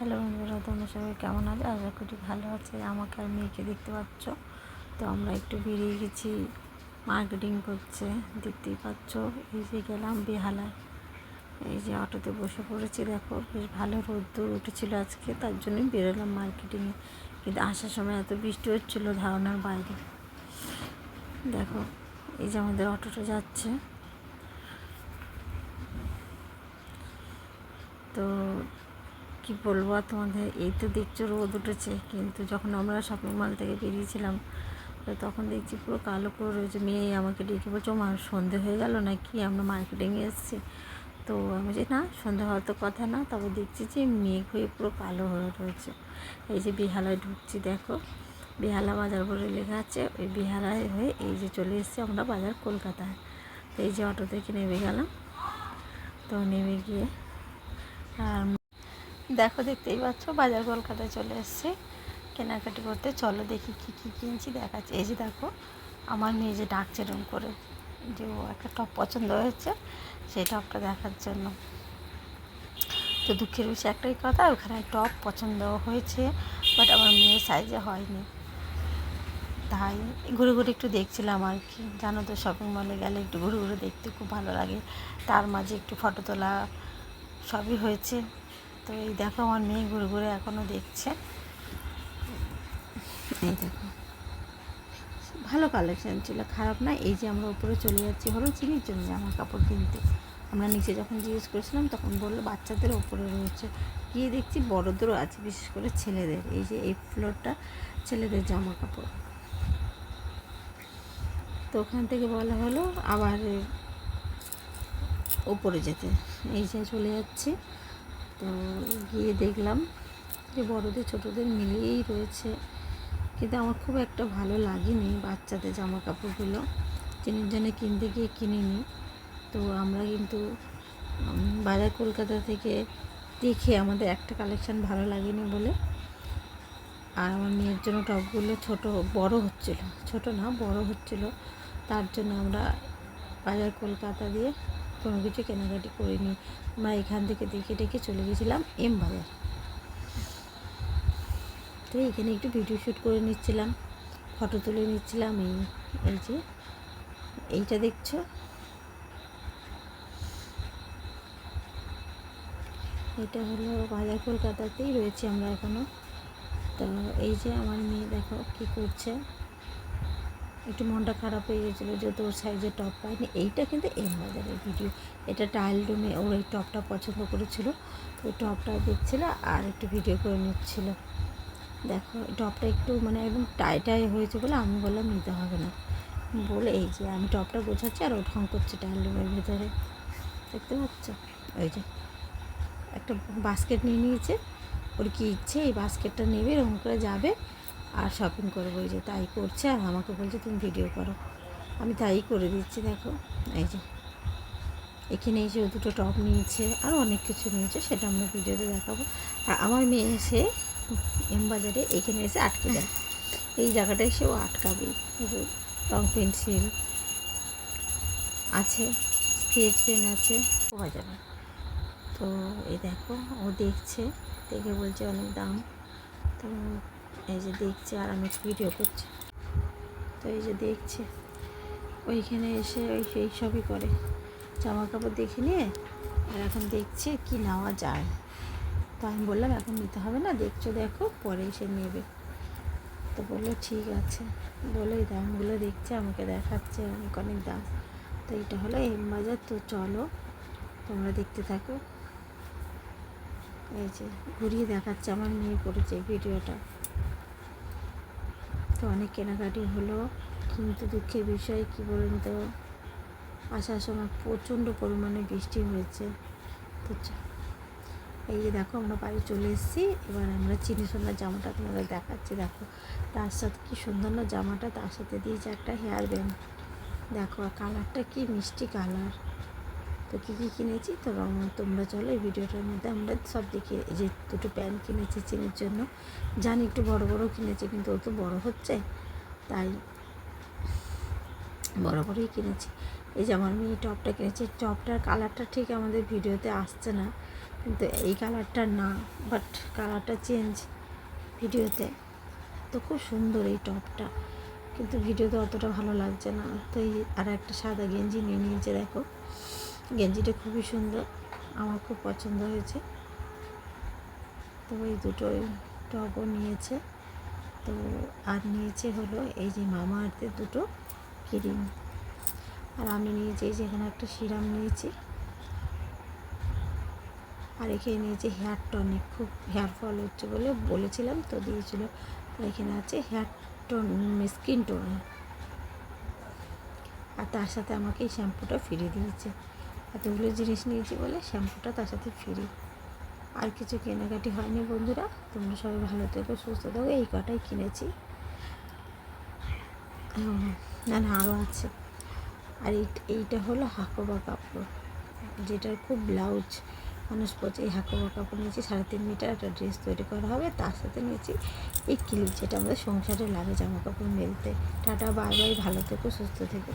Hello বন্ধুরা, তোমরা সবাই কেমন আছো? আশা করি ভালো আছে। আমাকে আর মেয়েকে দেখতে পাচ্ছ? তো আমরা একটু বেরিয়ে গেছি। মার্কেটিং করছে, দেখতেই পাচ্ছ। এই যে গেলাম বেহালায়। এই যে অটোতে বসে পড়েছি, দেখো, বেশ ভালো রোদ্দুর উঠেছিল আজকে, তার জন্যই বেরোলাম মার্কেটিংয়ে কিন্তু আসার সময় এত বৃষ্টি হচ্ছিল ধারণার বাইরে। দেখো, এই যে আমাদের অটোটা যাচ্ছে। তো কি বলব তোমাদের? এই তো দেখছ রোদ উঠেছে, কিন্তু যখন আমরা শপিং মল থেকে বেরিয়েছিলাম, তো তখন দেখছি পুরো কালো করে রয়েছে। মেয়ে আমাকে ডেকে বলছো, মা, সন্ধে হয়ে গেল না কি আমরা মার্কেটিংয়ে এসেছি। তো আমি যে না, সন্ধে হওয়ার তো কথা না। তবে দেখছি যে মেঘ হয়ে পুরো কালো হয়ে রয়েছে। এই যে বিহালায় ঢুকছি, দেখো। বিহালা বাজার বলে লেখা আছে, ওই বিহালায় হয়ে এই যে চলে এসেছি আমরা বাজার কলকাতায়। তো এই যে অটো থেকে নেমে গেলাম? তো নেমে গিয়ে আর দেখো, দেখতেই পাচ্ছ, বাজার কলকাতায় চলে এসছে। কেনাকাটি করতে। চলো দেখি কী কী কিনছি, দেখাচ্ছি। এই যে দেখো, আমার মেয়ে যে ডাকছে এরকম করে, যে ও একটা টপ পছন্দ হয়েছে, সেই টপটা দেখার জন্য। তো দুঃখের বিষয় একটাই কথা, ওখানে টপ পছন্দ হয়েছে বাট আমার মেয়ের সাইজে হয়নি। তাই ঘুরে ঘুরে একটু দেখছিলাম আর কি। জানো তো শপিং মলে গেলে একটু ঘুরে ঘুরে দেখতে খুব ভালো লাগে। তার মাঝে একটু ফটো তোলা সবই হয়েছে। তো এই দেখো আমার মেয়ে ঘুরে ঘুরে এখনও দেখছে। এই দেখো। ভালো কালেকশান ছিল, খারাপ না। এই যে আমরা উপরে চলে যাচ্ছি, হলো চিনির জন্য জামা কাপড় কিনতে। আমরা নিচে যখন জিজ্ঞেস করেছিলাম, তখন বলল বাচ্চাদের ওপরে রয়েছে। গিয়ে দেখছি বড়দেরও আছে, বিশেষ করে ছেলেদের। এই যে এই ফ্লোরটা ছেলেদের জামা কাপড়। তো ওখান থেকে বলা হলো আবার ওপরে যেতে। এই যে চলে যাচ্ছি। তো গিয়ে দেখলাম যে বড়োদের, ছোটোদের মিলিয়েই রয়েছে। কিন্তু আমার খুব একটা ভালো লাগেনি বাচ্চাদের জামা কাপড়গুলো চিনির জন্য কিনতে গিয়ে কিনিনি। তো আমরা কিন্তু বাজার কলকাতা থেকে দেখে আমাদের একটা কালেকশান ভালো লাগেনি বলে। আর আমার মেয়ের জন্য টপগুলো ছোট, বড় হচ্ছিল। ছোট না, বড় হচ্ছিল। তার জন্য আমরা বাজার কলকাতা দিয়ে কোনো কিছু কেনাকাটি করিনি। আমরা এখান থেকে দেখে ডেকে চলে গেছিলাম এম বাজার। তো এখানে একটু ভিডিও শ্যুট করে নিচ্ছিলাম ফটো তুলে নিচ্ছিলাম, এই এই যে, এইটা দেখছ? এটা হলো বাজার কলকাতাতেই রয়েছে আমরা এখনও তো এই যে আমার মেয়ে দেখো কী করছে। একটু মনটা খারাপ হয়ে গেছিল যে তোর সাইজে টপ পাইনি। এইটা কিন্তু এম বাজারের ভিডিও এটা টাইল রুমে ওর এই টপটা পছন্দ করেছিল। ওই টপটা দেখছিল আর একটু ভিডিও করে নিচ্ছিল। দেখো টপটা একটু মানে একদম টাই হয়েছে বলে আমি বললাম নিতে হবে না। বলে এই যে আমি টপটা গোছাচ্ছি আর ও ঢং করছে টাইল রুমের ভেতরে। দেখতে পাচ্ছ? ওই যে একটা বাস্কেট নিয়ে নিয়েছে। ওর কি ইচ্ছে? এই বাস্কেটটা নেবে, এরকম করে যাবে। আর শপিং করব, এই যে তাই করছে, আর আমাকে বলছে, তুমি ভিডিও করো। আমি তাই করে দিচ্ছি, দেখো, এই যে। এখানে এসে দুটো টপ নিয়েছে, আর অনেক কিছু নিয়েছে, সেটা আমরা ভিডিওতে দেখাবো। আর আমার মেয়ে এসে এম বাজারে এখানে এসে আটকে দেয় এই জায়গাটা এসে ও আটকাবে। রং পেন্সিল আছে স্কেচ পেন আছে পাওয়া যাবে তো এই দেখো, ও দেখছে, দেখে বলছে অনেক দাম। তো এই যে দেখছে আর আমি ভিডিও করছি। তো এই যে দেখছে, ওইখানে এসে ওই সেই সবই করে। জামা কাপড় দেখে নিয়ে আর এখন দেখছে কি নেওয়া যায়। তো আমি বললাম, এখন নিতে হবে না, দেখছ দেখো, পরে এসে নেবে। তো বলল, ঠিক আছে। বলে এই দামগুলো দেখছে, আমাকে দেখাচ্ছে, অনেক অনেক দাম। তো এটা হলো এম বাজার। তো চলো, তোমরা দেখতে থাকো। এই যে, ঘুরিয়ে দেখাচ্ছে আমার মেয়ে করেছে ভিডিওটা তো অনেক কেনাকাটি হলো। কিন্তু দুঃখের বিষয় কী বলুন তো? আসার সময় প্রচণ্ড পরিমাণে বৃষ্টি হয়েছে। তো এই যে দেখো আমরা বাড়ি চলে এসেছি। এবার আমরা চিনি সোনার জামাটা আপনাদের দেখাচ্ছি। দেখো, তার সাথে কি সুন্দর না জামাটা? তার সাথে দিয়েছে একটা হেয়ার ব্যান্ড দেখো কালারটা কি মিষ্টি কালার তো কী কী কিনেছি? তো তোমরা চলো এই ভিডিওটার মধ্যে আমরা সব দেখি এই যে দুটো প্যান্ট কিনেছি চিনির জন্য। জানি একটু বড় বড় কিনেছি, কিন্তু ও তো বড়ো হচ্ছে। তাই বড় বড়ই কিনেছি। এই যে আমার মেয়ে টপটা কিনেছি। টপটার কালারটা ঠিক আমাদের ভিডিওতে আসছে না, কিন্তু এই কালারটা না, বাট কালারটা চেঞ্জ ভিডিওতে। তো খুব সুন্দর এই টপটা, কিন্তু ভিডিওতে অতটা ভালো লাগছে না। তো এই আর একটা সাদা গেঞ্জি নিয়ে নিয়েছে, দেখো। গেঞ্জিটা খুবই সুন্দর। আমার খুব পছন্দ হয়েছে। তো এই দুটো টপও নিয়েছে। তো আর নিয়েছে হলো এই যে মামা আর্থের দুটো ক্রিম। আর আমি নিয়েছি এই যে এখানে একটা সিরাম নিয়েছি। আর এখানে নিয়েছি হেয়ার টনিক। খুব হেয়ার ফল হচ্ছে বলে বলেছিলাম তো দিয়েছিল। এখানে আছে হেয়ার টোন, স্কিন টোনার। আর তার সাথে আমাকে এই শ্যাম্পুটা ফ্রি দিয়েছে। এতগুলো জিনিস নিয়েছি বলে শ্যাম্পুটা তার সাথে ফ্রি। আর কিছু কেনাকাটি হয়নি বন্ধুরা। তোমরা সবাই ভালো থেকো, সুস্থ থাকো। এই কটাই কিনেছি। না না আরও আছে। আর এই, এইটা হলো হাকোবা কাপড়। যেটার খুব ব্লাউজ মানুষ পরছে এই হাকোবা কাপড় নিয়েছি, সাড়ে তিন মিটার একটা ড্রেস তৈরি করা হবে। তার সাথে নিয়েছি এই ক্লিপ যেটা আমাদের সংসারে লাগে জামা কাপড় মেলতে। Ta-ta, bye bye. ভালো থেকো, সুস্থ থেকো।